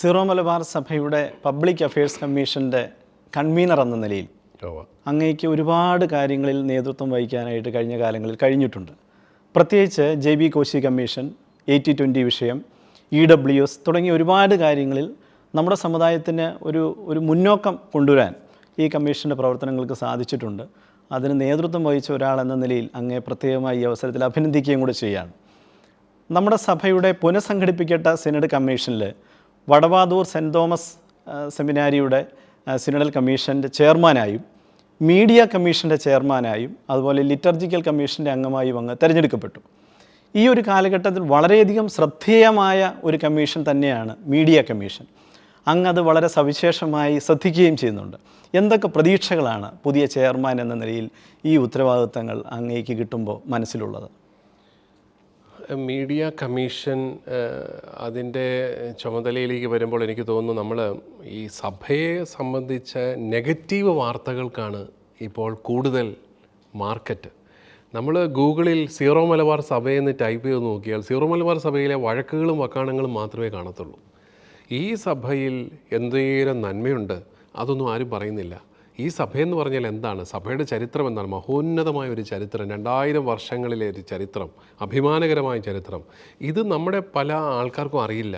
Syro Malabar സഭയുടെ public affairs കമ്മീഷന്റെ convener എന്ന നിലയിൽ. അങ്ങേക്ക് ഒരുപാട് കാര്യങ്ങളിൽ നേതൃത്വം വഹിക്കാനായിട്ട് കഴിഞ്ഞ കാലങ്ങളിൽ കഴിഞ്ഞിട്ടുണ്ട്. പ്രത്യേകിച്ച് J B Koshy commission eighty twenty വിഷയം ഇ ഡബ്ല്യു എസ് തുടങ്ങിയ ഒരുപാട് കാര്യങ്ങളിൽ നമ്മുടെ സമുദായത്തിന് ഒരു ഒരു മുന്നോക്കം കൊണ്ടുവരാൻ ഈ കമ്മീഷന്റെ പ്രവർത്തനങ്ങൾക്ക് സാധിച്ചിട്ടുണ്ട്. അതിന് നേതൃത്വം വഹിച്ച ഒരാളെന്ന നിലയിൽ അങ്ങേ പ്രത്യേകമായി ഈ അവസരത്തിൽ അഭിനന്ദിക്കുകയും കൂടെ ചെയ്യുകയാണ് നമ്മുടെ സഭയുടെ പുനഃസംഘടിപ്പിക്കപ്പെട്ട സെനറ്റ് കമ്മീഷനിൽ വടവാതൂർ സെന്റ് തോമസ് സെമിനാരിയുടെ സിനഡൽ കമ്മീഷന്റെ ചെയർമാനായും മീഡിയ കമ്മീഷന്റെ ചെയർമാനായും അതുപോലെ ലിറ്റർജിക്കൽ കമ്മീഷന്റെ അംഗമായും അങ്ങ് തിരഞ്ഞെടുക്കപ്പെട്ടു. ഈ ഒരു കാലഘട്ടത്തിൽ വളരെയധികം ശ്രദ്ധേയമായ ഒരു കമ്മീഷൻ തന്നെയാണ് മീഡിയ കമ്മീഷൻ. അങ്ങ് അത് വളരെ സവിശേഷമായി ശ്രദ്ധിക്കുകയും ചെയ്യുന്നുണ്ട്. എന്തൊക്കെ പ്രതീക്ഷകളാണ് പുതിയ ചെയർമാൻ എന്ന നിലയിൽ ഈ ഉത്തരവാദിത്തങ്ങൾ അങ്ങേക്ക് കിട്ടുമ്പോൾ മനസ്സിലുള്ളത്? മീഡിയ കമ്മീഷൻ അതിന്റെ ചുമതലയിലേക്ക് വരുമ്പോൾ എനിക്ക് തോന്നുന്നു നമ്മൾ ഈ സഭയെ സംബന്ധിച്ച നെഗറ്റീവ് വാർത്തകൾക്കാണ് ഇപ്പോൾ കൂടുതൽ മാർക്കറ്റ്. നമ്മൾ ഗൂഗിളിൽ സീറോ മലബാർ സഭയെന്ന് ടൈപ്പ് ചെയ്ത് നോക്കിയാൽ സീറോ മലബാർ സഭയിലെ വഴക്കുകളും വക്കാണങ്ങളും മാത്രമേ കാണത്തുള്ളൂ. ഈ സഭയിൽ എന്തേലും നന്മയുണ്ട് അതൊന്നും ആരും പറയുന്നില്ല. ഈ സഭയെന്ന് പറഞ്ഞാൽ എന്താണ്? സഭയുടെ ചരിത്രം എന്താണ്? മഹോന്നതമായ ഒരു ചരിത്രം രണ്ടായിരം വർഷങ്ങളിലെ ഒരു ചരിത്രം അഭിമാനകരമായ ചരിത്രം. ഇത് നമ്മുടെ പല ആൾക്കാർക്കും അറിയില്ല.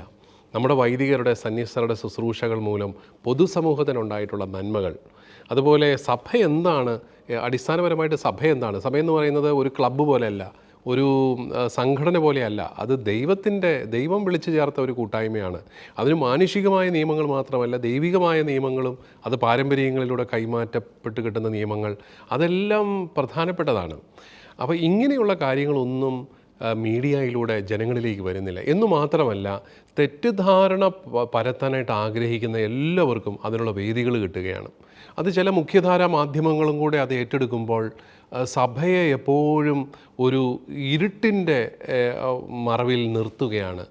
നമ്മുടെ വൈദികരുടെ സന്യസ്തരുടെ ശുശ്രൂഷകൾ മൂലം പൊതുസമൂഹത്തിനുണ്ടായിട്ടുള്ള നന്മകൾ. അതുപോലെ സഭ എന്താണ്? അടിസ്ഥാനപരമായിട്ട് സഭ എന്താണ്? സഭ എന്ന് പറയുന്നത് ഒരു ക്ലബ്ബ് പോലെയല്ല. ഒരു സംഘടന പോലെയല്ല. അത് ദൈവത്തിന്റെ ദൈവം വിളിച്ചു ചേർത്ത ഒരു കൂട്ടായ്മയാണ്. അതിന് മാനുഷികമായ നിയമങ്ങൾ മാത്രമല്ല ദൈവികമായ നിയമങ്ങളും അത് പാരമ്പര്യങ്ങളിലൂടെ കൈമാറ്റപ്പെട്ട് കിട്ടുന്ന നിയമങ്ങൾ അതെല്ലാം പ്രധാനപ്പെട്ടതാണ്. അപ്പോൾ ഇങ്ങനെയുള്ള കാര്യങ്ങളൊന്നും മീഡിയയിലൂടെ ജനങ്ങളിലേക്ക് വരുന്നില്ല. എന്നു മാത്രമല്ല തെറ്റിദ്ധാരണ പരത്താനായിട്ട് ആഗ്രഹിക്കുന്ന എല്ലാവർക്കും അതിനുള്ള വേദികൾ കിട്ടുകയാണ്. അത് ചില മുഖ്യധാരാ മാധ്യമങ്ങളും കൂടെ അത് ഏറ്റെടുക്കുമ്പോൾ സഭയെ എപ്പോഴും ഒരു ഇരുട്ടിന്റെ മറവിൽ നിർത്തുകയാണ്.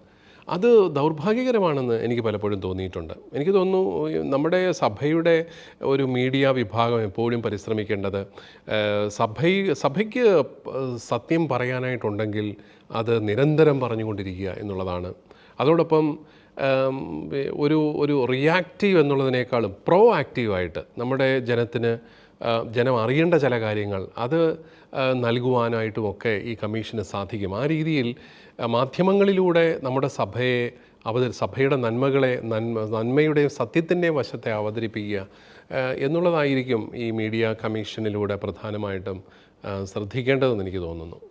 അത് ദൗർഭാഗ്യകരമാണെന്ന് എനിക്ക് പലപ്പോഴും തോന്നിയിട്ടുണ്ട്. എനിക്ക് തോന്നുന്നു നമ്മുടെ സഭയുടെ ഒരു മീഡിയ വിഭാഗം എപ്പോഴും പരിശ്രമിക്കേണ്ടത് സഭ സഭയ്ക്ക് സത്യം പറയാനായിട്ടുണ്ടെങ്കിൽ അത് നിരന്തരം പറഞ്ഞുകൊണ്ടിരിക്കുക എന്നുള്ളതാണ്. അതോടൊപ്പം ഒരു ഒരു റിയാക്റ്റീവ് എന്നുള്ളതിനേക്കാളും പ്രോ ആക്റ്റീവായിട്ട് നമ്മുടെ ജനത്തിന് ജനം അറിയേണ്ട ചില കാര്യങ്ങൾ അത് നൽകുവാനായിട്ടുമൊക്കെ ഈ കമ്മീഷന് സാധിക്കും. ആ രീതിയിൽ മാധ്യമങ്ങളിലൂടെ നമ്മുടെ സഭയെ അവത സഭയുടെ നന്മകളെ നന്മ നന്മയുടെയും സത്യത്തിന്റെയും വശത്തെ അവതരിപ്പിക്കുക എന്നുള്ളതായിരിക്കും ഈ മീഡിയ കമ്മീഷനിലൂടെ പ്രധാനമായിട്ടും ശ്രദ്ധിക്കേണ്ടതെന്ന് എനിക്ക് തോന്നുന്നു.